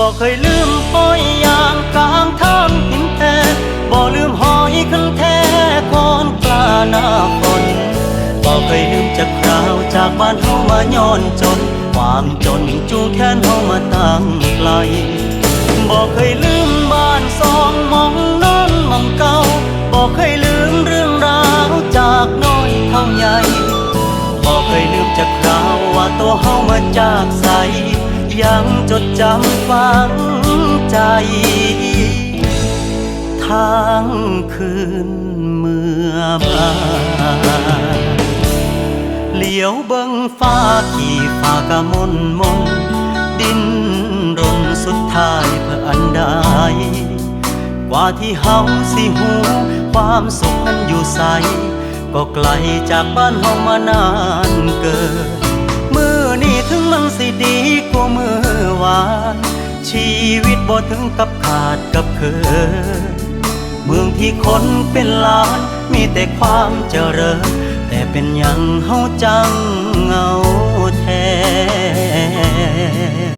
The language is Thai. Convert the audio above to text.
บอกเคยลืมห้อยยางกลางทางหินแท้บอกลืมหอยคันแท้ก่อนกล้าหน้าฝนบอกเคยลืมจากคราวจากบ้านเฮามาย้อนจน ความจนจูงแขนเฮามาตั้งไกลบอกเคยลืมบ้านสองมองนอนมองเก่าบอกเคยลืมเรื่องราวจากน้อยเท่าใหญ่บอกเคยลืมจากคราวว่าตัวเฮามาจากใส ยังจดจำฝังใจทางคืนเมื่อมาเหลียวเบิงฟ้าขี่ฟ้ากะมนมน ดินรนสุดท้ายเพื่ออันใดกว่าที่เฮาสิหู ความสุขนั้นอยู่ใส ก็ไกลจากบ้านเฮามานานเกิน ดีกว่ามือวาน ชีวิตบ่ถึงกับขาดกับเคินเมืองที่คนเป็นล้าน มีแต่ความเจริญ แต่เป็นอย่างเฮาจังเงาแท้